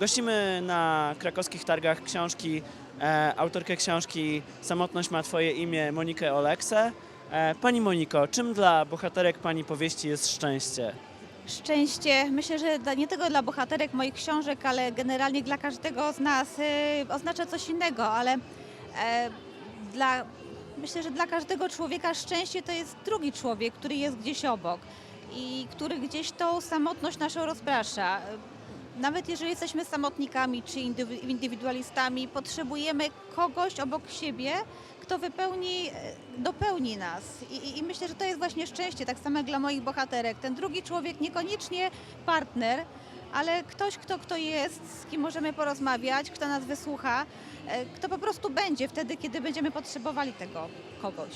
Gościmy na krakowskich targach książki, e, autorkę książki Samotność ma Twoje imię, Monikę Oleksę. E, pani Moniko, czym dla bohaterek Pani powieści jest szczęście? Szczęście, myślę, że nie tylko dla bohaterek moich książek, ale generalnie dla każdego z nas y, oznacza coś innego, ale e, dla, myślę, że dla każdego człowieka szczęście to jest drugi człowiek, który jest gdzieś obok i który gdzieś tą samotność naszą rozprasza. Nawet jeżeli jesteśmy samotnikami czy indywi- indywidualistami, potrzebujemy kogoś obok siebie, kto wypełni, e, dopełni nas. I, i, I myślę, że to jest właśnie szczęście, tak samo jak dla moich bohaterek. Ten drugi człowiek, niekoniecznie partner, ale ktoś, kto, kto jest, z kim możemy porozmawiać, kto nas wysłucha, e, kto po prostu będzie wtedy, kiedy będziemy potrzebowali tego kogoś.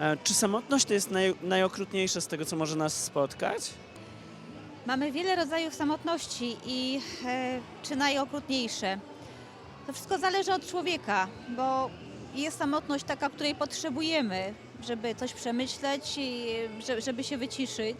E, czy samotność to jest naj, najokrutniejsze z tego, co może nas spotkać? Mamy wiele rodzajów samotności i e, czy najokrutniejsze. To wszystko zależy od człowieka, bo jest samotność taka, której potrzebujemy, żeby coś przemyśleć, i że- żeby się wyciszyć.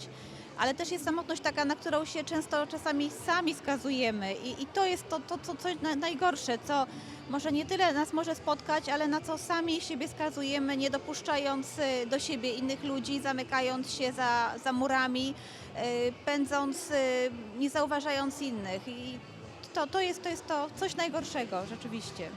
Ale też jest samotność taka, na którą się często czasami sami skazujemy. I, i to jest to, to, to co na- najgorsze, co może nie tyle nas może spotkać, ale na co sami siebie skazujemy, nie dopuszczając e, do siebie innych ludzi, zamykając się za, za murami, e, pędząc, e, nie zauważając innych. I to, to, jest, to jest to coś najgorszego rzeczywiście.